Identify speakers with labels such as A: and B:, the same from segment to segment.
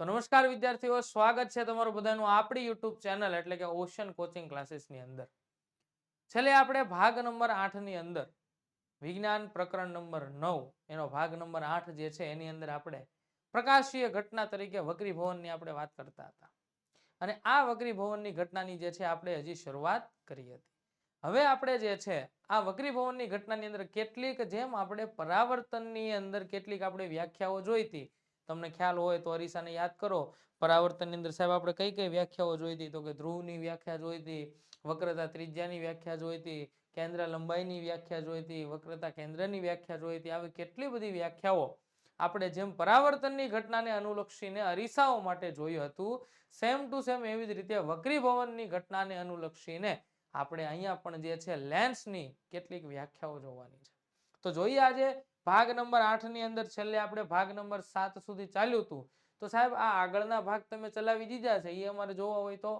A: તો નમસ્કાર વિદ્યાર્થીઓ, સ્વાગત છે તમારું બધાનું આપણી યુટ્યુબ ચેનલ એટલે કે ઓશન કોચિંગ ક્લાસીસની અંદર. છેલ્લે આપણે ભાગ નંબર આઠની અંદર, વિજ્ઞાન પ્રકરણ નંબર નવ, એનો ભાગ નંબર આઠ જે છે એની અંદર આપણે પ્રકાશીય ઘટના તરીકે વક્રી ભવનની આપણે વાત કરતા હતા. અને આ વકરી ભવનની ઘટનાની જે છે આપણે હજી શરૂઆત કરી હતી. હવે આપણે જે છે, આ વકરી ભવનની ઘટનાની અંદર કેટલીક જેમ આપણે પરાવર્તનની અંદર કેટલીક આપણે વ્યાખ્યાઓ જોઈ હતી તમને ખ્યાલ હોય તો અરીસાને યાદ કરો. પરાવર્તનની અંદર સાહેબ આપણે કઈ કઈ વ્યાખ્યાઓ જોઈ હતી? તો કે ધ્રુવની વ્યાખ્યા જોઈ હતી, વક્રતા ત્રિજ્યાની વ્યાખ્યા જોઈ હતી, કેન્દ્ર લંબાઈની વ્યાખ્યા જોઈ હતી, વક્રતા કેન્દ્રની વ્યાખ્યા જોઈ હતી. આવી કેટલી બધી વ્યાખ્યાઓ આપણે જેમ પરાવર્તનની ઘટનાને અનુલક્ષીને અરીસાઓ માટે જોયું હતું સેમ ટુ સેમ એવી જ રીતે વક્રી ભવનની ઘટનાને અનુલક્ષીને આપણે અહીંયા પણ જે છે લેન્સની કેટલીક વ્યાખ્યાઓ જોવાની છે. તો જોઈએ આજે ભાગ નંબર આઠની અંદર છેલ્લે આપણે ભાગ નંબર સાત સુધી ચાલ્યું હતું. તો સાહેબ, આ આગળના ભાગ તમે ચલાવી દીધા છે, એ અમારે જોવા હોય તો.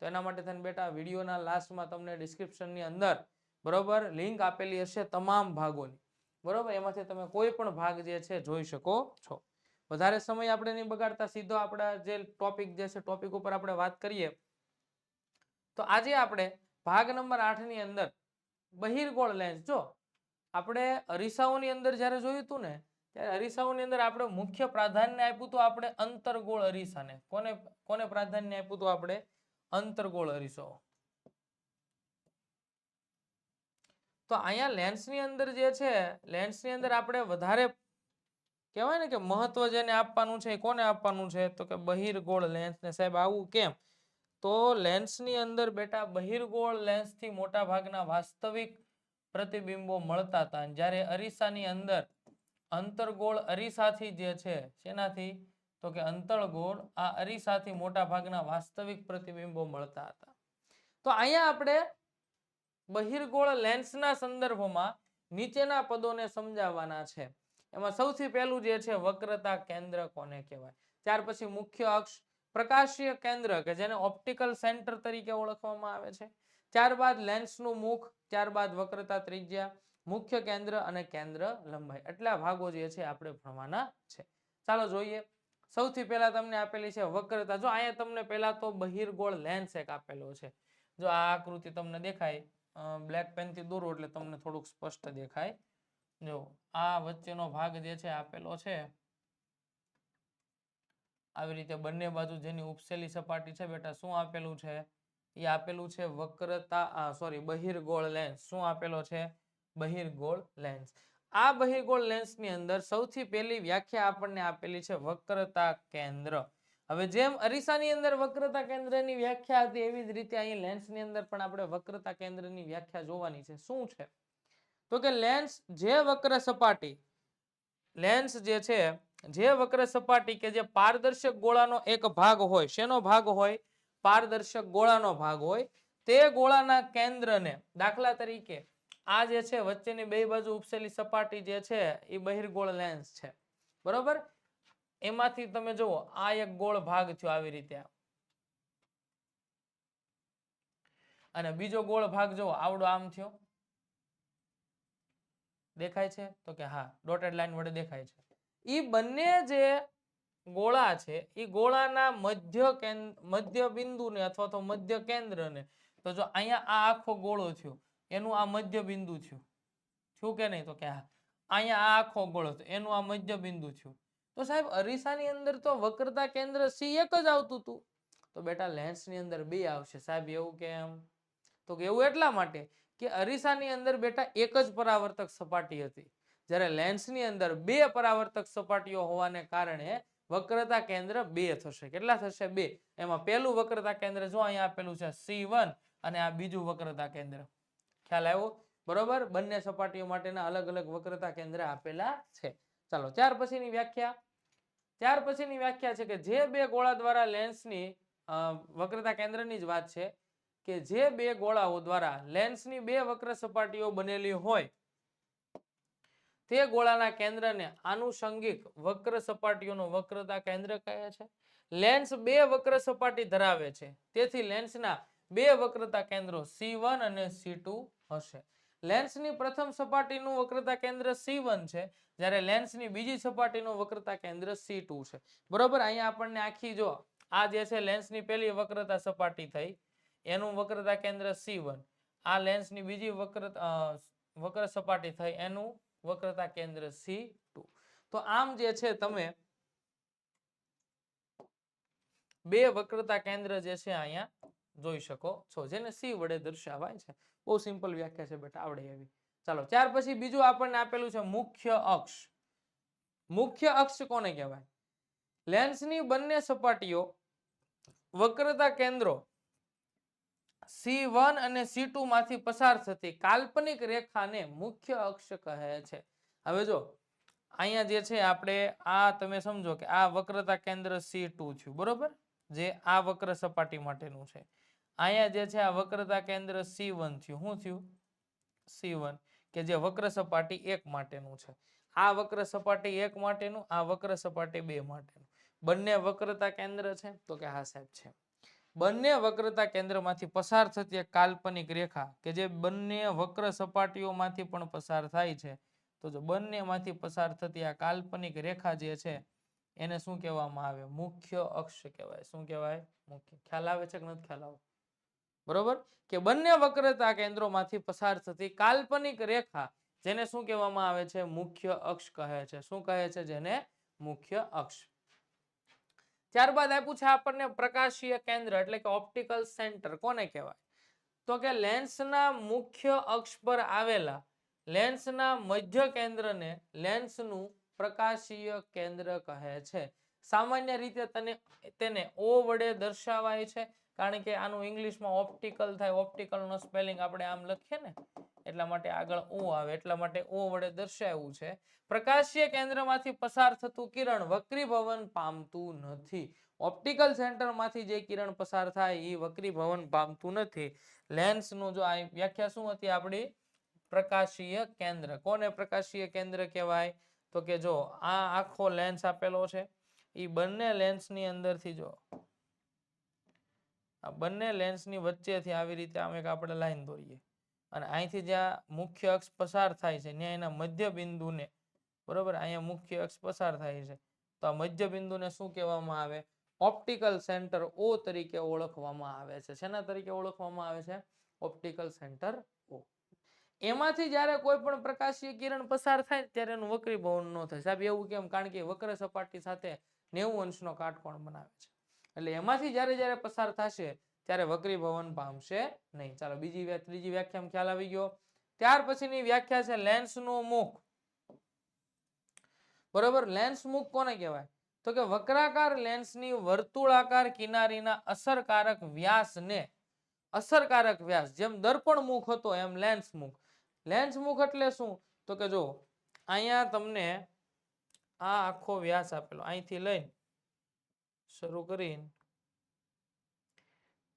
A: તો એના માટે થઈને બેટા વિડીયોના લાસ્ટમાં તમને ડિસ્ક્રિપ્શનની અંદર, બરોબર લિંક આપેલી હશે તમામ ભાગોની. બરોબર, એમાંથી તમે કોઈ પણ ભાગ જે છે જોઈ શકો છો. વધારે સમય આપણે નહીં બગાડતા, સીધો આપણા જે ટોપિક જે છે ટોપિક ઉપર આપણે વાત કરીએ. તો આજે આપણે ભાગ નંબર આઠની અંદર બહિર્ગોળ લેન્સ જો. આપણે અરીસાઓની અંદર જ્યારે જોયું હતું ને, ત્યારે અરીસાઓની અંદર આપણે મુખ્ય પ્રાધાન્ય આપ્યું હતું આપણે અંતરગોળ અરીસાને. કોને કોને પ્રાધાન્ય આપ્યું હતું આપણે અંતરગોળ અરીસો? તો અહીંયા લેન્સની અંદર જે છે લેન્સની અંદર આપણે વધારે કહેવાય ને કે મહત્વ જેને આપવાનું છે કોને આપવાનું છે? તો કે બહિર્ગોળ લેન્સ ને. સાહેબ, આવું કેમ? તો લેન્સની અંદર બેટા બહિર્ગોળ લેન્સથી મોટા ભાગના વાસ્તવિક પ્રતિબિંબો મળતા હતા. જ્યારે અરીસાની અંદર અંતરગોળ અરીસાથી જે છે, શેનાથી? તો કે અંતરગોળ આ અરીસાથી મોટા ભાગના વાસ્તવિક પ્રતિબિંબો મળતા હતા. તો અહીંયા આપણે બહિર્ગોળ લેન્સના સંદર્ભમાં નીચેના પદોને સમજાવવાના છે. એમાં સૌથી પહેલું જે છે, વક્રતા કેન્દ્ર કોને કહેવાય? ત્યાર પછી મુખ્ય અક્ષ પ્રકાશીય કેન્દ્ર, કે જેને ઓપ્ટિકલ સેન્ટર તરીકે ઓળખવામાં આવે છે. ત્યારબાદ લેન્સનું મુખ, ત્યારબાદ વક્રતા ત્રિજ્યા, મુખ્ય કેન્દ્ર અને કેન્દ્ર લંબાઈ. એટલા ભાગો જે છે આપણે ભણવાના છે. ચાલો જોઈએ. સૌથી પહેલા તમને આપેલી છે વક્રતા. જો અહીંયા તમને પહેલા તો બહિર્ગોળ લેન્સ એક આપેલો છે. જો આ આકૃતિ તમને દેખાય બ્લેક પેનથી દોરો એટલે તમને થોડુંક સ્પષ્ટ દેખાય. જો, આ વચ્ચેનો ભાગ જે છે આપેલો છે, આવી રીતે બંને બાજુ જેની ઉપસેલી સપાટી છે બેટા, શું આપેલું છે? એ આપેલું છે વક્રતા સોરી બહિર્ગોળ લેન્સ શું આપેલો છે? બહિર્ગોળ લેન્સ આ બહિર્ગોળ લેન્સની અંદર સૌથી પહેલી વ્યાખ્યા આપણને આપેલી છે વક્રતા કેન્દ્ર. હવે જેમ અરીસાની અંદર વક્રતા કેન્દ્રની વ્યાખ્યા હતી, એવી જ રીતે અહીં લેન્સની અંદર પણ આપણે વક્રતા કેન્દ્રની વ્યાખ્યા જોવાની છે. શું છે? તો કે લેન્સ જે વક્ર સપાટી લેન્સ જે છે, જે વક્ર સપાટી કે જે પારદર્શક ગોળાનો એક ભાગ હોય, શેનો ભાગ હોય? પારદર્શક ગોળાનો ભાગ હોય, તે ગોળાના કેન્દ્રને દાખલા તરીકે આ જે છે, વચ્ચેની બે બાજુ ઉપસેલી સપાટી જે છે, એ બહિર્ગોળ લેન્સ છે. બરોબર? એમાંથી તમે જુઓ, આ એક ગોળ ભાગ થયો આવી રીતે. અને બીજો ગોળ ભાગ જુઓ, આવડો આમ થયો. દેખાય છે? તો કે હા ડોટેડ લાઈન વડે દેખાય છે. ઈ બંને જે ગોળા છે એ ગોળાના મધ્ય મધ્ય બિંદુને અથવા તો મધ્ય કેન્દ્રને, તો જો અહીંયા આ આખો ગોળો થયો, એનું આ મધ્ય બિંદુ થયું. થયું કે નહીં? તો કે હા. અહીંયા આ આખો ગોળો થયો, એનું આ મધ્ય બિંદુ થયું. તો સાહેબ, અરીસાની અંદર તો વક્રતા કેન્દ્ર સી એક જ આવતું હતું. તો બેટા, લેન્સની અંદર બે આવશે. સાહેબ, એવું કેમ તો કે એવું એટલા માટે કે અરીસાની અંદર બેટા એક જ પરાવર્તક સપાટી હતી. જ્યારે લેન્સની અંદર બે પરાવર્તક સપાટીઓ હોવાને કારણે વક્રતા કેન્દ્ર બે થશે. કેટલા થશે? બે. એમાં પહેલું વક્રતા કેન્દ્ર જો અહીંયા આપેલું છે સી અને આ બીજું વક્રતા કેન્દ્ર. ખ્યાલ આવ્યો? બરોબર? બંને સપાટીઓ માટેના અલગ અલગ વક્રતા કેન્દ્ર આપેલા છે. ચાલો, ત્યાર પછીની વ્યાખ્યા. ત્યાર પછીની વ્યાખ્યા છે કે જે બે ગોળા દ્વારા લેન્સની વક્રતા કેન્દ્રની જ વાત છે કે જે બે ગોળાઓ દ્વારા લેન્સની બે વક્ર સપાટીઓ બનેલી હોય તે ગોળાના કેન્દ્રને આનુષંગિક વક્ર સપાટીઓનો વક્રતા કેન્દ્ર કહે છે. લેન્સ બે વક્ર સપાટી ધરાવે છે. તેથી લેન્સના બે વક્રતા કેન્દ્રો સી અને સી હશે. લેન્સની પ્રથમ સપાટીનું વક્રતા કેન્દ્ર સી છે, જ્યારે લેન્સની બીજી સપાટીનું વક્રતા કેન્દ્ર સી છે. બરોબર? અહીંયા આપણને આખી જો આ જે છે લેન્સની પહેલી વક્રતા સપાટી થઈ, એનું વક્રતા કેન્દ્ર સી આ લેન્સની બીજી વક્ર વક્ર સપાટી થઈ, એનું વક્રતા કેન્દ્ર સી ટુ. તો આમ જે છે તમે બે વક્રતા કેન્દ્ર જે છે અહીંયા જોઈ શકો છો, જેને સી વડે દર્શાવાય છે. બહુ સિમ્પલ વ્યાખ્યા છે, બેટા આવડે એવી. ચાલો, ત્યાર પછી બીજું આપણને આપેલું છે મુખ્ય અક્ષ. મુખ્ય અક્ષ કોને કહેવાય? લેન્સની બંને સપાટીઓ વક્રતા કેન્દ્રો સી વન અને સી ટુ માંથી પસાર થતી કાલ્પનિક રેખાને મુખ્ય અક્ષ કહે છે. હવે જો, અહીંયા જે છે આપણે આ તમે સમજો કે આ વક્રતા કેન્દ્ર સી ટુ થયું, બરોબર? જે આ વક્ર સપાટી માટેનું છે. અહીંયા જે છે આ વક્રતા કેન્દ્ર સી વન થયું. શું થયું? સી વન, કે જે વક્ર સપાટી એક માટેનું છે. આ વક્ર સપાટી એક માટેનું, આ વક્ર સપાટી બે માટેનું. બંને વક્રતા કેન્દ્ર છે? તો કે હા સાહેબ, છે. બંને વક્રતા કેન્દ્રમાંથી પસાર થતી એક કાલ્પનિક રેખા કે જે બંને વક્ર સપાટીઓમાંથી પણ પસાર થાય છે. તો જો બંનેમાંથી પસાર થતી આ કાલ્પનિક રેખા જે છે, એને શું કહેવામાં આવે? મુખ્ય અક્ષ કહેવાય. શું કહેવાય? મુખ્ય. ખ્યાલ આવે છે કે નથી? ખ્યાલ આવે. બરોબર? કે બંને વક્રતા કેન્દ્રોમાંથી પસાર થતી કાલ્પનિક રેખા જેને શું કહેવામાં આવે છે? મુખ્ય અક્ષ કહે છે. શું કહે છે? જેને મુખ્ય અક્ષ ત્યારબાદ આપ્યું છે આપણને પ્રકાશીય કેન્દ્ર એટલે કે ઓપ્ટિકલ સેન્ટર કોને કહેવાય? તો કે લેન્સના મુખ્ય અક્ષ પર આવેલા લેન્સના મધ્ય કેન્દ્રને લેન્સનું પ્રકાશીય કેન્દ્ર કહે છે. સામાન્ય રીતે તને, તેને ઓ વડે દર્શાવાય છે. કારણ કે આનું ઇંગ્લિશમાં ઓપ્ટિકલ થાય ઓપ્ટિકલ નો સ્પેલિંગ આપણે આમ લખીએ ને એટલા માટે આગળ ઓ આવે, એટલા માટે ઓ વડે દર્શાવ્યું છે. પ્રકાશીય કેન્દ્રમાંથી પસાર થતું કિરણ વક્રીભવન પામતું નથી. ઓપ્ટિકલ સેન્ટરમાંથી જે કિરણ પસાર થાય એ વક્રીભવન પામતું નથી. લેન્સનું જો આ વ્યાખ્યા શું હતી આપણી? પ્રકાશીય કેન્દ્ર. કોને પ્રકાશીય કેન્દ્ર કહેવાય? તો કે જો આ આખો લેન્સ આપેલો છે. એ બંને લેન્સની અંદરથી જો, આ બંને લેન્સની વચ્ચેથી આવી રીતે આમ એક આપણે લાઈન દોરીએ. અને અહીંથી જ્યાં મુખ્ય અક્ષ પસાર થાય છે. ત્યાં એના મધ્ય બિંદુને બરોબર? અહીંયા મુખ્ય અક્ષ પસાર થાય છે. તો આ મધ્ય બિંદુને શું કહેવામાં આવે? ઓપ્ટિકલ સેન્ટર ઓ તરીકે ઓળખવામાં આવે છે. શેના તરીકે ઓળખવામાં આવે છે? Optical centre O. એમાંથી જ્યારે કોઈ પણ પ્રકાશીય કિરણ પસાર થાય ત્યારે એનું વક્રીભવન ન થાય. સાહેબ, એવું કેમ? કારણ કે વક્ર સપાટી સાથે નેવું અંશનો કાટકોણ બનાવે છે. એટલે એમાંથી જ્યારે જ્યારે પસાર થશે ત્યારે વક્રીભવન પામશે નહીં. ચાલો બીજી ત્રીજી વ્યાખ્યામાં ખ્યાલ આવી ગયો. ત્યાર પછીની વ્યાખ્યા છે લેન્સનું મુખ. બરોબર? લેન્સ મુખ કોને કહેવાય? તો કે વક્રાકાર લેન્સની વર્તુળાકાર કિનારીના અસરકારક વ્યાસને, અસરકારક વ્યાસ જેમ દર્પણ મુખ હતો એમ લેન્સ મુખ. લેન્સ મુખ એટલે શું? તો કે જો અહીંયા તમને આ આખો વ્યાસ આપેલો. અહીંથી લઈને શરૂ કરીને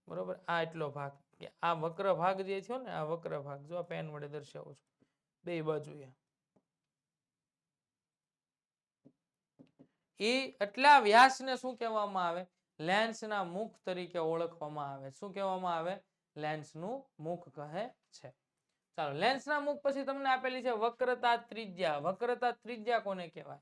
A: બરોબર? આ એટલો ભાગ. કે આ વક્ર ભાગ જે થયો ને, આ વક્ર ભાગ, જો આ પેન વડે દર્શાવું છું. બે બાજુએ. એ એટલા વ્યાસને શું કહેવામાં આવે? લેન્સના મુખ તરીકે ઓળખવામાં આવે. શું કહેવામાં આવે? લેન્સનું મુખ કહે છે. ચાલો, લેન્સના મુખ પછી તમને આપેલી છે વક્રતા ત્રિજ્યા. વક્રતા ત્રિજ્યા કોને કહેવાય?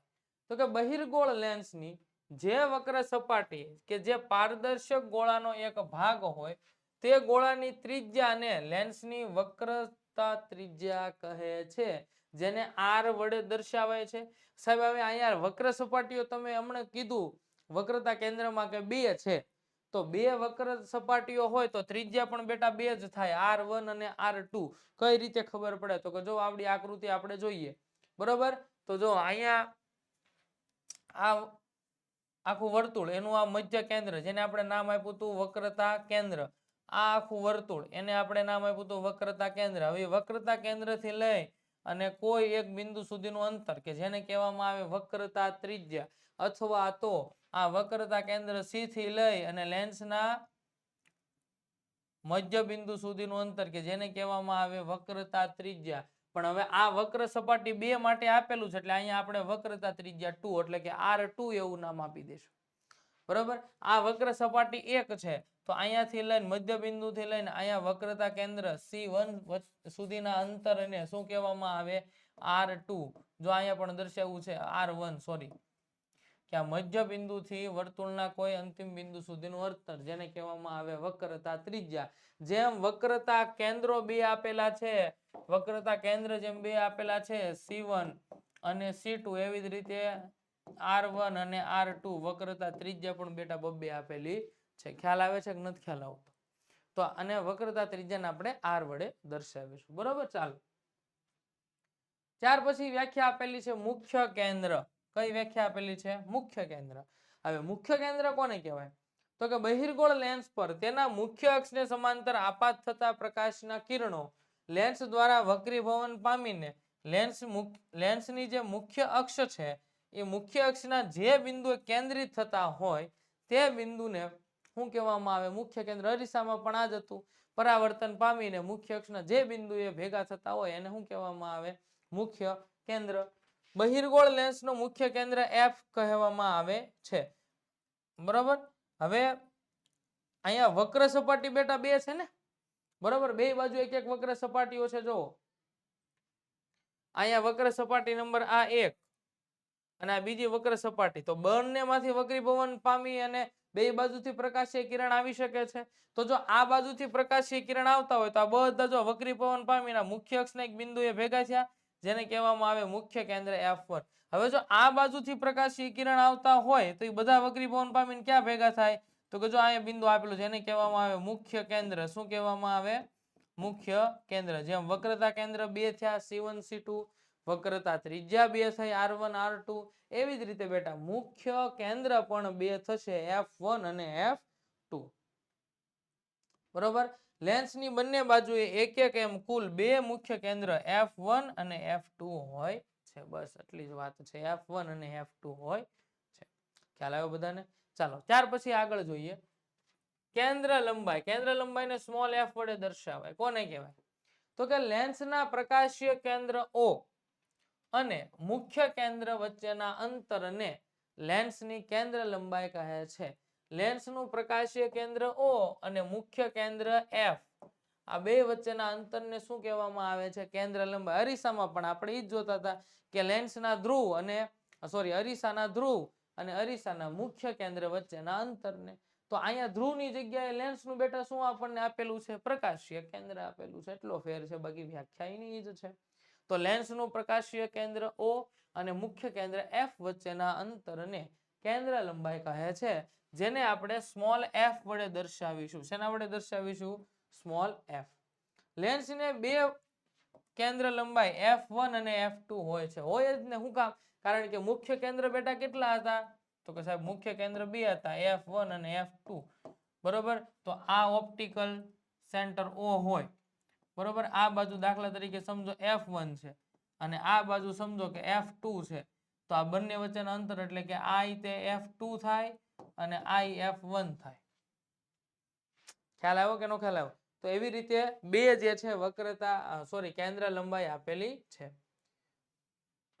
A: તો કે બહિર્ગોળ લેન્સની જે વક્ર સપાટી કે જે પારદર્શક ગોળાનો એક ભાગ હોય, તે ગોળાની ત્રિજ્યાને લેન્સની વક્રતા ત્રિજ્યા કહે છે, જેને આર વડે દર્શાવાય છે. સાહેબ, હવે અહીંયા વક્ર સપાટીઓ તમે હમણાં કીધું, વક્રતા કેન્દ્રમાં કે બે છે, તો બે વક્ર સપાટીઓ હોય તો ત્રિજ્યા પણ બેટા બે જ થાય આર વન અને આર ટુ કઈ રીતે ખબર પડે? તો કે જો આવડી આકૃતિ આપણે જોઈએ. બરોબર? તો જો અહીંયા આ આખું વર્તુળ, એનું આ મધ્ય કેન્દ્ર, જેને આપણે નામ આપ્યું હતું વક્રતા કેન્દ્ર. આ આખું વર્તુળ, એને આપણે નામ આપ્યું હતું વક્રતા કેન્દ્ર. હવે વક્રતા કેન્દ્રથી લઈ અને કોઈ એક બિંદુ સુધીનું અંતર, કે જેને કહેવામાં આવે વક્રતા ત્રિજ્યા, અથવા તો આ વક્રતા કેન્દ્ર સી થી લઈ અને લેન્સના મધ્ય બિંદુ સુધીનું અંતર, કે જેને કહેવામાં આવે વક્રતા ત્રિજ્યા. પણ હવે આ વક્ર સપાટી બે માટે આપેલું છે, એટલે અહીંયા આપણે વક્રતા ત્રિજ્યા ટુ, એટલે કે આર ટુ એવું નામ આપી દઈશું બરોબર? આ વક્ર સપાટી એક છે, તો અહીંયાથી લઈને મધ્ય બિંદુથી લઈને અહીંયા વક્રતા કેન્દ્ર સી વન સુધીના અંતરને શું કહેવામાં આવે? આર જો અહીંયા પણ દર્શાવવું છે, આર સોરી. કે આ મધ્ય બિંદુથી વર્તુળના કોઈ અંતિમ બિંદુ સુધીનું અંતર જેને કહેવામાં આવે વક્રતા ત્રિજ્યા. જેમ વક્રતા કેન્દ્રો બે આપેલા છે, વક્રતા કેન્દ્ર જેમ બે આપેલા છે, સી અને સી એવી જ રીતે આર વન અને આર ટુ વક્રતા ત્રિજ્યા પણ બેટા બબ્બે આપેલી છે. ખ્યાલ આવે છે કે નથી ખ્યાલ આવતો? તો અને વક્રતા ત્રિજ્યાને આપણે આર વડે દર્શાવીશું. બરોબર? ચાલો. ત્યાર પછી વ્યાખ્યા આપેલી છે મુખ્ય કેન્દ્ર. કઈ વ્યાખ્યા આપેલી છે? મુખ્ય કેન્દ્ર. હવે મુખ્ય કેન્દ્ર કોને કહેવાય? તો કે બહિર્ગોળ લેન્સ પર તેના મુખ્ય અક્ષને સમાંતર આપાત થતા પ્રકાશના કિરણો લેન્સ દ્વારા વક્રીભવન પામીને લેન્સ લેન્સની જે મુખ્ય અક્ષ છે, એ મુખ્ય અક્ષના જે બિંદુએ કેન્દ્રિત થતા હોય તે બિંદુને શું કહેવામાં આવે? મુખ્ય કેન્દ્ર અરીસામાં પણ આ જ હતું. પરાવર્તન પામીને મુખ્ય અક્ષના જે બિંદુએ ભેગા થતા હોય એને શું કહેવામાં આવે? મુખ્ય કેન્દ્ર. બહિર્ગોળ લેન્સનું મુખ્ય કેન્દ્ર એફ કહેવામાં આવે છે. બરાબર? હવે અહીંયા વક્ર સપાટી બેટા બે છે ને? બરાબર? બે બાજુ એક એક વક્ર સપાટીઓ છે જો અહીંયા વક્ર સપાટી નંબર આ એક અને આ બીજી વક્ર સપાટી. તો બંનેમાંથી વક્રીભવન પામી અને બે બાજુથી પ્રકાશીય કિરણ આવી શકે છે. તો જો આ બાજુથી પ્રકાશીય કિરણ આવતા હોય તો આ બધા જો વક્રીભવન પામીના મુખ્ય અક્ષના એક બિંદુએ ભેગા થયા જેને કહેવામાં આવે મુખ્ય કેન્દ્ર એફ વન હવે જો આ બાજુથી પ્રકાશીય કિરણ આવતા હોય, તો એ બધા વક્રીભવન પામીને ક્યાં ભેગા થાય? તો કે જો અહીંયા બિંદુ આપેલું એને કહેવામાં આવે મુખ્ય કેન્દ્ર. શું કહેવામાં આવે? મુખ્ય કેન્દ્ર. જેમ વક્રતા કેન્દ્ર બે થયા C1 C2 વક્રતા ત્રિજ્યા બે થઈ R1 R2 એવી જ રીતે બેટા મુખ્ય કેન્દ્ર પણ બે થશે F1 અને F2 બરોબર? લેન્સની બંને બાજુએ એક એક એમ કુલ બે મુખ્ય કેન્દ્ર F1 અને F2 હોય છે. બસ એટલી જ વાત છે. F1 અને F2 હોય છે. ખ્યાલ આવ્યો બધાને? ચાલો, ત્યાર પછી આગળ જોઈએ. કેન્દ્ર લંબાઈ. કેન્દ્ર લંબાઈને સ્મોલ f વડે દર્શાવાય. કોને કહેવાય? તો કે લેન્સના પ્રકાશીય કેન્દ્ર O અને મુખ્ય કેન્દ્ર વચ્ચેના અંતરને લેન્સની કેન્દ્ર લંબાઈ કહે છે. લેન્સનું પ્રકાશીય કેન્દ્ર ઓ અને મુખ્ય કેન્દ્ર એફ. આ બે વચ્ચેના અંતરને શું કહેવામાં આવે છે? કેન્દ્ર લંબાઈ અરીસામાં પણ આપણે એ જ જોતા હતા કે લેન્સના ધ્રુવ અને સોરી અરીસાના ધ્રુવ અને અરીસાના મુખ્ય કેન્દ્ર વચ્ચેના અંતરને. તો અહીંયા ધ્રુવની જગ્યાએ લેન્સનું બેટા શું આપણને આપેલું છે? પ્રકાશીય કેન્દ્ર આપેલું છે. એટલો ફેર છે. બાકી વ્યાખ્યા એની જ છે. તો લેન્સનું પ્રકાશીય કેન્દ્ર ઓ અને મુખ્ય કેન્દ્ર એફ વચ્ચેના અંતરને કેન્દ્ર લંબાઈ કહે છે. જેને આપણે સ્મોલ એફ વડે દર્શાવીશું. શેના વડે દર્શાવીશું? સ્મોલ એફ લેન્સને બે કેન્દ્ર લંબાઈ f1 અને f2 હોય છે. હોય જ ને શું કામ? કારણ કે મુખ્ય કેન્દ્ર બેટા કેટલા હતા? તો કે સાહેબ, મુખ્ય કેન્દ્ર બે હતા f1 અને f2 બરોબર? તો આ ઓપ્ટિકલ સેન્ટર ઓ હોય. બરોબર? આ બાજુ દાખલા તરીકે સમજો એફ છે અને આ બાજુ સમજો કે એફ છે. તો આ બંને વચ્ચેના અંતર એટલે કે આ રીતે એફ થાય અને આઈ એફ વન થાય. ખ્યાલ આવ્યો કે નો ખ્યાલ આવ્યો? તો એવી રીતે બે જે છે વક્રતા સોરી કેન્દ્ર લંબાઈ આપેલી છે.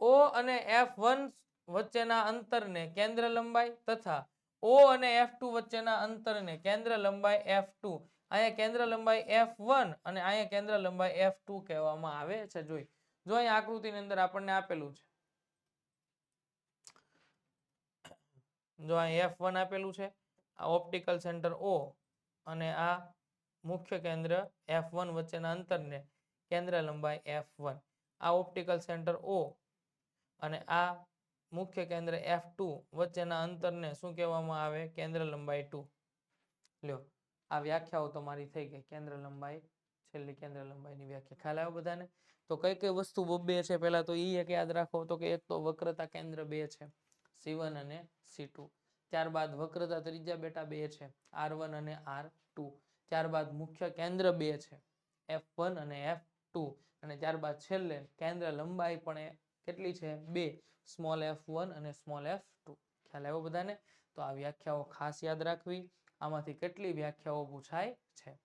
A: ઓ અને F1 વચ્ચેના અંતરને કેન્દ્ર લંબાઈ તથા ઓ અને F2 વચ્ચેના અંતરને કેન્દ્ર લંબાઈ એફ ટુ. અહીંયા કેન્દ્ર લંબાઈ એફ વન અને અહીંયા કેન્દ્ર લંબાઈ એફ ટુ કહેવામાં આવે છે. જોઈ, જો અહીંયા આકૃતિની અંદર આપણને આપેલું છે. જો અહીં F1 આપેલું છે, આ ઓપ્ટિકલ સેન્ટર ઓ અને આ મુખ્ય કેન્દ્ર એફ વન વચ્ચેના અંતરને કેન્દ્ર લંબાઈ એફ વન આ ઓપ્ટિકલ સેન્ટર ઓ અને આ મુખ્ય કેન્દ્ર એફ ટુ વચ્ચેના અંતરને શું કહેવામાં આવે? કેન્દ્ર લંબાઈ ટુ લ્યો, આ વ્યાખ્યાઓ તમારી થઈ ગઈ. કેન્દ્ર લંબાઈ, છેલ્લી કેન્દ્ર લંબાઈની વ્યાખ્યા. ખ્યાલ આવ્યો બધાને? તો કઈ કઈ વસ્તુ બે છે? પહેલા તો એ એક યાદ રાખો તો કે એક તો વક્રતા કેન્દ્ર બે છે. C1 અને C2 ત્યારબાદ વક્રતા ત્રીજા બેટા બે છે. આર વન અને આર ટુ. ત્યારબાદ મુખ્ય કેન્દ્ર બે છે. એફ વન અને F2 અને ત્યારબાદ છેલ્લે કેન્દ્ર લંબાઈ પણ કેટલી છે? બે. સ્મોલ એફ વન અને સ્મોલ એફ ટુ. ખ્યાલ આવ્યો બધાને? તો આ વ્યાખ્યાઓ ખાસ યાદ રાખવી. આમાંથી કેટલી વ્યાખ્યાઓ પૂછાય છે.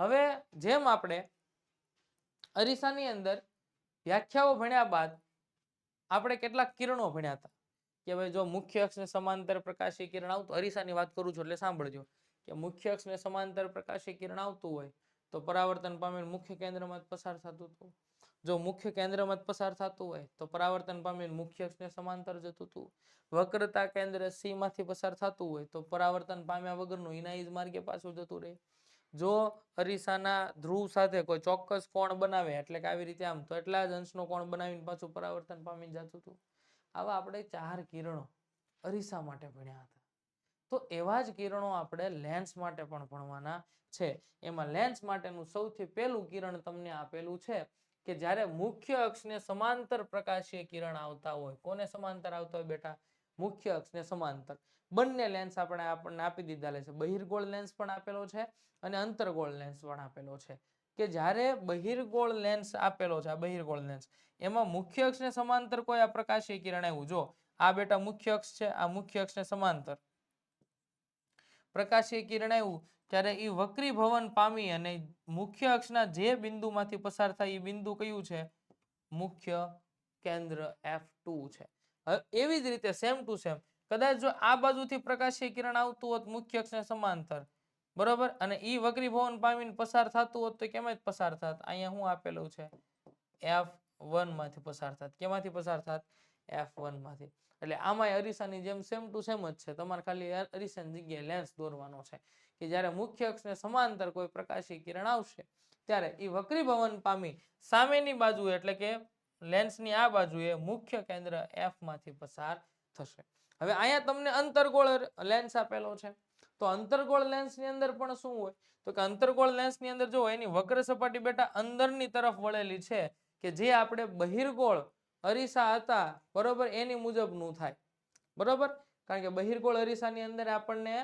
A: હવે જેમ આપણે અરીસાની અંદર વ્યાખ્યાઓ ભણ્યા બાદ આપણે કેટલાક કિરણો ભણ્યા હતા. કે ભાઈ જો મુખ્ય અક્ષને સમાંતર પ્રકાશી કિરણ આવતું, અરીસાની વાત કરું છું એટલે સાંભળજો. કે મુખ્ય અક્ષને સમાંતર પ્રકાશી કિરણ આવતું હોય, તો પરાવર્તન પામેલ મુખ્ય કેન્દ્રમાં જ પસાર થતું હતું. જો મુખ્ય કેન્દ્રમાં જ પસાર થતું હોય, તો પરાવર્તન પામેલ મુખ્ય અક્ષને સમાંતર જતું હતું. વક્રતા કેન્દ્ર સી માંથી પસાર થતું હોય, તો પરાવર્તન પામ્યા વગરનું ઇનાઇઝ માર્ગે પાછું જતું રહે. જો અરીસાના ધ્રુવ સાથે કોઈ ચોક્કસ કોણ બનાવે, એટલે કે આવી રીતે આમ, તો એટલા જ અંશનો કોણ બનાવીને પાછું પરાવર્તન પામી જતું હતું. આવા આપણે ચાર કિરણો અરીસા માટે ભણ્યા હતા. તો એવા જ કિરણો આપણે લેન્સ માટે પણ ભણવાના છે. એમાં લેન્સ માટેનું સૌથી પહેલું કિરણ તમને આપેલું છે કે જ્યારે મુખ્ય અક્ષને સમાંતર પ્રકાશીય કિરણ આવતા હોય, કોને સમાંતર આવતા હોય બેટા? મુખ્ય અક્ષને સમાંતર. બંને લેન્સ આપણે આપણને આપી દીધા છે. બહિર્ગોળ લેન્સ પણ આપેલો છે અને અંતર્ગોળ લેન્સ પણ આપેલો છે. કે જ્યારે બહિર્ગોળ લેન્સ આપેલો છે, આ બહિર્ગોળ લેન્સ એમાં મુખ્ય અક્ષને સમાંતર કોઈ આ પ્રકાશીય કિરણ આવ્યું જો આ બેટા મુખ્ય અક્ષ છે, આ મુખ્ય અક્ષને સમાંતર. પ્રકાશીય કિરણ આવ્યું ત્યારે એ વક્રીભવન પામી અને મુખ્ય અક્ષના જે બિંદુમાંથી પસાર થાય એ બિંદુ કયું છે? મુખ્ય કેન્દ્ર એફ છે. એવી જ રીતે સેમ ટુ સેમ કદાચ જો આ બાજુથી પ્રકાશીય કિરણ આવતું હોત મુખ્ય અક્ષને સમાંતર બરોબર? અને ઈ વક્રીભવન પામીને પસાર થતું હોત તો કેમાં પસાર થાત? અહીંયા હું આપેલું છે એફ વનમાંથી પસાર થાત. કેમાંથી પસાર થાત? એફ વનમાંથી. એટલે આમાં અરીસાની જેમ સેમ ટુ સેમ જ છે. તમારે ખાલી અરીસાની જગ્યાએ લેન્સ દોરવાનો છે. કે જ્યારે મુખ્ય અક્ષને સમાંતર કોઈ પ્રકાશી કિરણ આવશે, ત્યારે એ વક્રીભવન પામી સામેની બાજુ એટલે કે લેન્સની આ બાજુએ મુખ્ય કેન્દ્ર એફમાંથી પસાર થશે. હવે અહીંયા તમને અંતરગોળ લેન્સ આપેલો છે. તો અંતરગોળ લેન્સની અંદર પણ શું હોય? તો કે અંતરગોળ લેન્સની અંદર જો એની વક્ર સપાટી બેટા અંદરની તરફ વળેલી છે કે જે આપણે બહિર્ગોળ અરીસા હતા, બરોબર? એની મુજબનું થાય. બરોબર? કારણ કે બહિર્ગોળ અરીસાની અંદર આપણને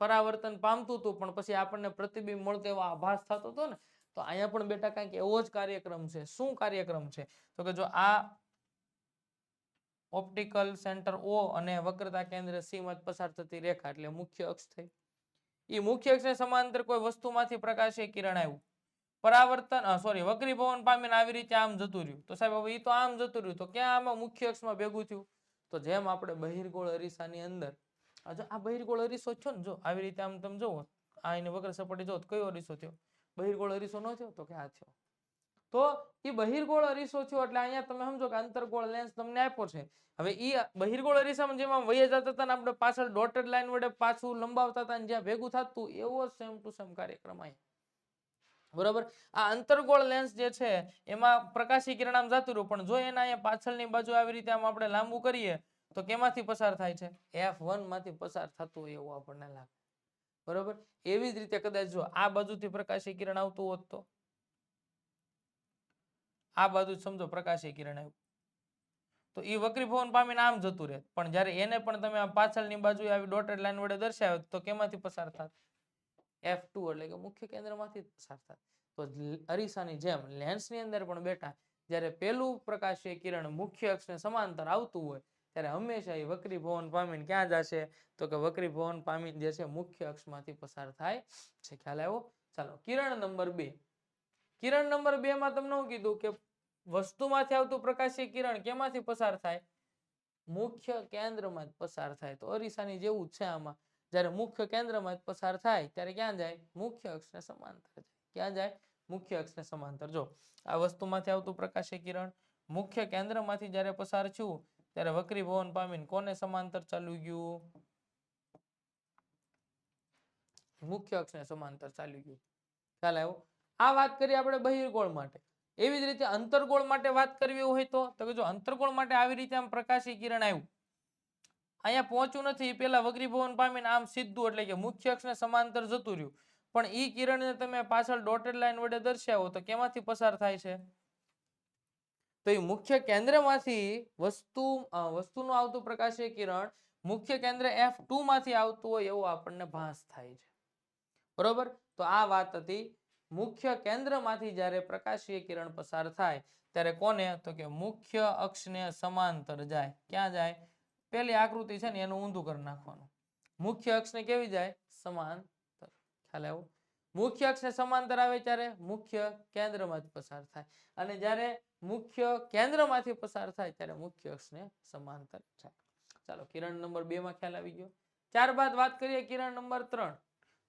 A: પરાવર્તન પામતું હતું, પણ પછી આપણને પ્રતિબિંબ મળતો એવો આભાસ થતો હતો ને, તો અહીંયા પણ બેટા કાંઈક એવો જ કાર્યક્રમ છે. શું કાર્યક્રમ છે? તો કે જો આ ઓપ્ટિકલ સેન્ટર ઓ અને વક્રતા કેન્દ્ર સી માં પસાર થતી રેખા એટલે મુખ્ય અક્ષ થઈ. એ મુખ્ય અક્ષને સમાંતર કોઈ વસ્તુમાંથી પ્રકાશીય કિરણ આવ્યું. પરાવર્તન સોરી વક્રીભવન પામીને આવી રીતે આમ જતું રહ્યું. તો સાહેબ, હવે એ તો આમ જતું રહ્યું. તો ક્યાં આમાં મુખ્ય અક્ષમાં ભેગું થયું? તો જેમ આપણે બહિર્ગોળ અરીસાની અંદર જો, આ બહિર્ગોળ અરીસો છો ને, જો, આવી રીતે આમ તમે જુઓ આ એની વક્ર સપાટી જો કયો અરીસો થયો? બહિર્ગોળ અરીસો ન થયો? તો કે આ થયો. તો એ બહિર્ગોળ અરીસો થયો એટલે અહીંયા તમે સમજો કે અંતરગોળ લેન્સ તમને આપ્યો છે. હવે એ બહિર્ગોળ અરીસામાં જેમાં વહી જતા હતા આપણે પાછળ ડોટેડ લાઈન વડે પાછું લંબાવતા હતા જ્યાં ભેગું થતું એવો સેમ ટુ સેમ કાર્યક્રમ અહીંયા. બરોબર? આ અંતરગોળ લેન્સ જે છે, એમાં પ્રકાશી કિરણ આમ જતું રહ્યું. પણ જો એના અહીંયા પાછળની બાજુ આવી રીતે આમ આપણે લાંબુ કરીએ, તો કેમાંથી પસાર થાય છે? એફમાંથી પસાર થતું હોય એવું આપણને લાગે. બરોબર? એવી જ રીતે કદાચ જો આ બાજુથી પ્રકાશી કિરણ આવતું હોત તો. આ બાજુ સમજો પ્રકાશી કિરણ. આવ્યું તો એ વક્રીભવન પામીને આમ જતું રહે. પણ જ્યારે એને પણ તમે આ પાછળની બાજુ આવી ડોટેડ લાઈન વડે દર્શાવ્યો તો કેમાંથી પસાર થાત? એફ એટલે કે મુખ્ય કેન્દ્રમાંથી પસાર થાત. તો અરીસાની જેમ લેન્સની અંદર પણ બેઠા, જ્યારે પેલું પ્રકાશીય કિરણ મુખ્ય અક્ષને સમાંતર આવતું હોય, ત્યારે હંમેશા એ વક્રીભવન પામીને ક્યાં જશે? તો કે વક્રીભવન પામીને જે છે મુખ્ય અક્ષમાંથી પસાર થાય છે. ખ્યાલ આવ્યો? ચાલો, કિરણ નંબર બે. કિરણ નંબર બે માં તમને શું કીધું કે વસ્તુમાંથી આવતું પ્રકાશીય કિરણ કેમાંથી પસાર થાય? મુખ્ય કેન્દ્રમાં જ પસાર થાય. તો અરીસાની જેવું જ છે આમાં. જ્યારે મુખ્ય કેન્દ્રમાં જ પસાર થાય, ત્યારે ક્યાં જાય? મુખ્ય અક્ષને સમાંતર જાય. ક્યાં જાય? મુખ્ય અક્ષને સમાંતર. જો, આ વસ્તુમાંથી આવતું પ્રકાશીય કિરણ મુખ્ય કેન્દ્રમાંથી જ્યારે પસાર થયું, ત્યારે વક્રીભવન પામીને કોને સમાંતર ચાલુ ગયું? મુખ્ય અક્ષને સમાંતર ચાલ્યું ગયું. ખ્યાલ આવ્યો? આ વાત કરી આપણે બહિર્ગોળ માટે. એવી જ રીતે અંતર્ગોળ માટે વાત કરવી હોય તો તો કે જો અંતર્ગોળ માટે આવી રીતે આમ પ્રકાશી કિરણ આવ્યું. અહીંયા પહોંચ્યું નથી પેલા વક્રીભવન પામીને આમ સીધું એટલે કે મુખ્ય અક્ષને સમાંતર જતું રહ્યું. પણ ઈ કિરણને તમે પાછળ ડોટેડ લાઈન વડે દર્શાવો તો કેમાંથી પસાર થાય છે? તો એ મુખ્ય કેન્દ્રમાંથી વસ્તુ વસ્તુનું આવતું પ્રકાશીય કિરણ મુખ્ય કેન્દ્ર એફ ટુ માંથી આવતું હોય એવું આપણને ભાસ થાય છે. બરોબર? તો આ વાત હતી મુખ્ય કેન્દ્રમાંથી જ્યારે પ્રકાશીય કિરણ પસાર થાય, ત્યારે કોને? તો કે મુખ્ય અક્ષને સમાંતર જાય. ક્યાં જાય? પેલી આકૃતિ છે ને, એનું ઊંધું કરી નાખવાનું. મુખ્ય અક્ષને કેવી જાય? સમાંતર. ખ્યાલ આવ્યો? મુખ્ય અક્ષને સમાંતર આવે ત્યારે મુખ્ય કેન્દ્રમાં પસાર થાય. અને જ્યારે મુખ્ય કેન્દ્રમાંથી પસાર થાય, ત્યારે મુખ્ય અક્ષને સમાંતર થાય. ચાલો, કિરણ નંબર બે માં ખ્યાલ આવી ગયો. ત્યારબાદ વાત કરીએ કિરણ નંબર ત્રણ.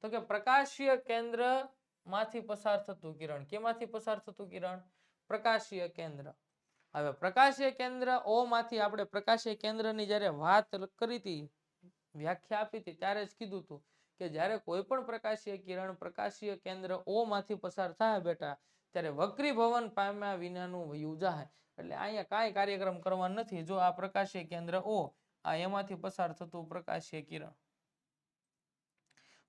A: તો કે પ્રકાશીય કેન્દ્ર માંથી પસાર થતું કિરણ. કેમાંથી પસાર થતું કિરણ? પ્રકાશીય કેન્દ્ર. હવે પ્રકાશીય કેન્દ્ર ઓ માંથી આપણે પ્રકાશીય કેન્દ્રની જ્યારે વાત કરી હતી, વ્યાખ્યા આપી હતી, ત્યારે જ કીધું હતું કે જ્યારે કોઈ પણ પ્રકાશીય કિરણ પ્રકાશીય કેન્દ્ર ઓ માંથી પસાર થાય બેટા, ત્યારે વક્રી ભવન પામ્યા વિનાનું વયું જાય એટલે અહીંયા કાંઈ કાર્યક્રમ કરવાનો નથી. જો આ પ્રકાશીય કેન્દ્ર ઓ આ એમાંથી પસાર થતું પ્રકાશીય કિરણ.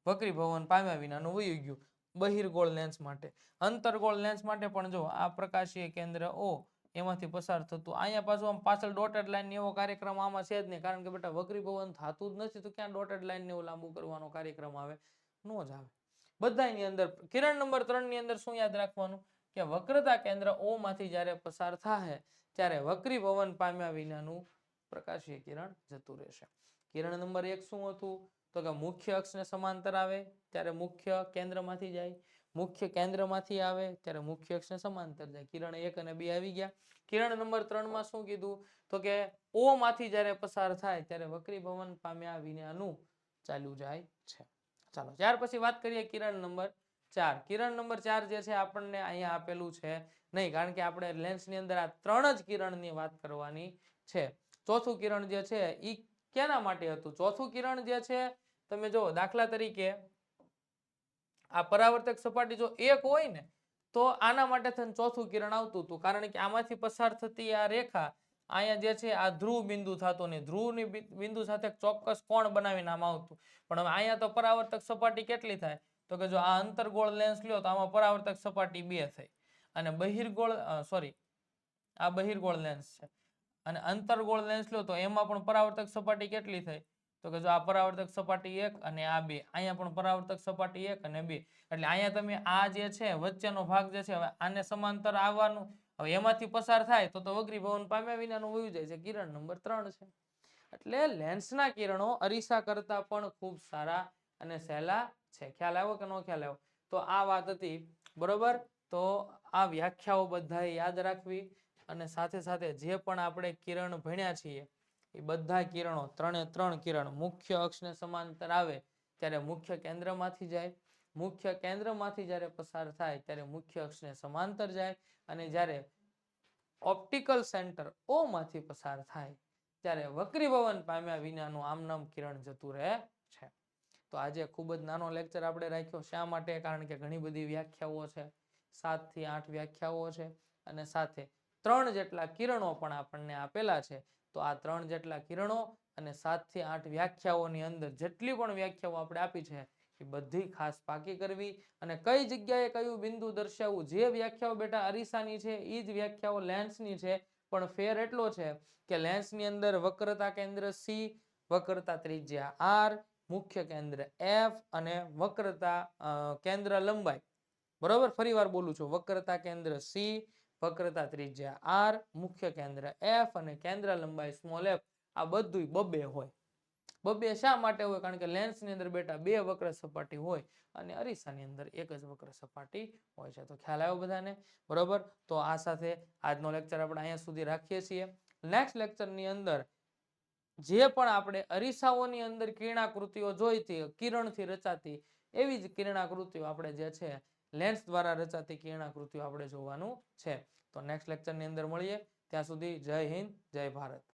A: વક્રી ભવન પામ્યા વિનાનું વયું ગયું. બહિર્ગોળ લેન્સ માટે. અંતરગોળ લેન્સ માટે પણ જો આ પ્રકાશીય કેન્દ્ર ઓ એમાંથી પસાર થતું, અહીંયા પાછું આમ પાછળ ડોટેડ લાઈન એવો કાર્યક્રમ આમાં છે જ નહીં. કારણ કે બેટા વક્રી ભવન થતું જ નથી, તો ક્યાં ડોટેડ લાઈન એવું લાંબુ કરવાનો કાર્યક્રમ આવે? નો જ આવે. બધાની અંદર, કિરણ નંબર ત્રણની અંદર શું યાદ રાખવાનું? કે વક્રતા કેન્દ્ર ઓ માંથી જ્યારે પસાર થાય ત્યારે વક્રી ભવન પામ્યા વિનાનું પ્રકાશીય કિરણ જતું રહેશે. કિરણ નંબર એક શું હતું? તો કે મુખ્ય અક્ષને સમાંતર આવે, ત્યારે મુખ્ય કેન્દ્રમાંથી જાય. મુખ્ય કેન્દ્રમાંથી આવે, ત્યારે મુખ્ય અક્ષને સમાંતર જાય. કિરણ એક અને બે આવી ગયા. કિરણ નંબર ત્રણમાં શું કીધું? તો કે ઓ માંથી જ્યારે પસાર થાય, ત્યારે વક્રી ભવન પામ્યા વિનાનું ચાલ્યું જાય છે. ચાલો, ત્યાર પછી વાત કરીએ કિરણ નંબર ચાર. કિરણ નંબર ચાર જે છે, આપણને અહીંયા આપેલું છે. નહીં, કારણ કે આપણે લેન્સની અંદર આ ત્રણ જ કિરણની વાત કરવાની છે. ચોથું કિરણ જે છે, ઈ કેના માટે હતું? ચોથું કિરણ જે છે તમે જો દાખલા તરીકે આ પરાવર્તક સપાટી જો એક હોય ને, તો આના માટે થઈને ચોથું કિરણ આવતું હતું. કારણ કે આમાંથી પસાર થતી આ રેખા અહીંયા જે છે, આ ધ્રુવ બિંદુ થતું ને, ધ્રુવની બિંદુ સાથે ચોક્કસ કોણ બનાવીને આમાં આવતું. પણ હવે અહીંયા તો પરાવર્તક સપાટી કેટલી થાય? તો કે જો આ અંતરગોળ લેન્સ લ્યો, તો આમાં પરાવર્તક સપાટી બે થઈ. અને બહિર્ગોળ સોરી આ બહિર્ગોળ લેન્સ છે. અને અંતરગોળ લેન્સ લ્યો, તો એમાં પણ પરાવર્તક સપાટી કેટલી થઈ? તો કે જો આ પરાવર્તક સપાટી એક અને આ બે, અહીંયા પણ પરાવર્તક સપાટી એક અને બે. એટલે અહીંયા તમે આ જે છે, વચ્ચેનો ભાગ જે છે, હવે આને સમાંતર આવવાનું. હવે એમાંથી પસાર થાય તો તો વગરી ભવન પામ્યા વિનાનું વયું જાય છે. કિરણ નંબર ત્રણ છે. એટલે લેન્સના કિરણો અરીસા કરતા પણ ખૂબ સારા અને સહેલા છે. ખ્યાલ આવ્યો કે ન ખ્યાલ આવ્યો? તો આ વાત હતી. બરોબર? તો આ વ્યાખ્યાઓ બધાએ યાદ રાખવી અને સાથે સાથે જે પણ આપણે કિરણ ભણ્યા છીએ એ બધા કિરણો, ત્રણે ત્રણ કિરણ મુખ્ય અક્ષને સમાંતર આવે, ત્યારે મુખ્ય કેન્દ્રમાંથી જાય. મુખ્ય કેન્દ્રમાંથી જ્યારે પસાર થાય, ત્યારે મુખ્ય અક્ષને સમાંતર જાય અને જ્યારે ઓપ્ટિકલ સેન્ટર ઓ માંથી પસાર થાય, ત્યારે વક્રીભવન પામ્યા વિનાનું આમનામ કિરણ જતું રહે છે. તો આજે ખૂબ જ નાનો લેક્ચર આપણે રાખ્યો. શા માટે? કારણ કે ઘણી બધી વ્યાખ્યાઓ છે. સાતથી આઠ વ્યાખ્યાઓ છે અને સાથે ત્રણ જેટલા કિરણો પણ આપણને આપેલા છે. તો આ ત્રણ જેટલા કિરણો અને સાતથી આઠ વ્યાખ્યાઓની અંદર જેટલી પણ વ્યાખ્યાઓ આપણે આપી છે, એ બધી ખાસ પાકી કરવી અને કઈ જગ્યાએ કયું બિંદુ દર્શાવવું, જે વ્યાખ્યાઓ બેટા અરીસાની છે એ જ વ્યાખ્યાઓ લેન્સની છે. પણ ફેર એટલો છે કે લેન્સની અંદર વક્રતા કેન્દ્ર સી વક્રતા ત્રિજ્યા આર મુખ્ય કેન્દ્ર એફ અને વક્રતા કેન્દ્ર લંબાઈ. બરોબર? ફરી વાર બોલું છું. વક્રતા કેન્દ્ર સી વક્રતા ત્રિજ્યા આર, મુખ્ય કેન્દ્ર એફ અને કેન્દ્ર લંબાઈ સ્મોલ એફ આ બધું બબે હોય. બબે શા માટે હોય? કારણ કે લેન્સની અંદર બેટા બે વક્ર સપાટી હોય અને અરીસાની અંદર એક જ વક્ર સપાટી હોય છે. તો ખ્યાલ આવ્યો બધાને? બરોબર? તો આ સાથે આજનો લેક્ચર આપણે અહીંયા સુધી રાખીએ છીએ. નેક્સ્ટ લેક્ચરની અંદર જે પણ આપણે અરીસાઓની અંદર કિરણાકૃતિઓ જોઈતી, કિરણથી રચાતી એવી જ કિરણાકૃતિઓ આપણે જે છે લેન્સ દ્વારા રચાતી કિરણાકૃતિઓ આપણે જોવાનું છે. તો નેક્સ્ટ લેક્ચરની અંદર મળીએ. ત્યાં સુધી જય હિન્દ, જય ભારત.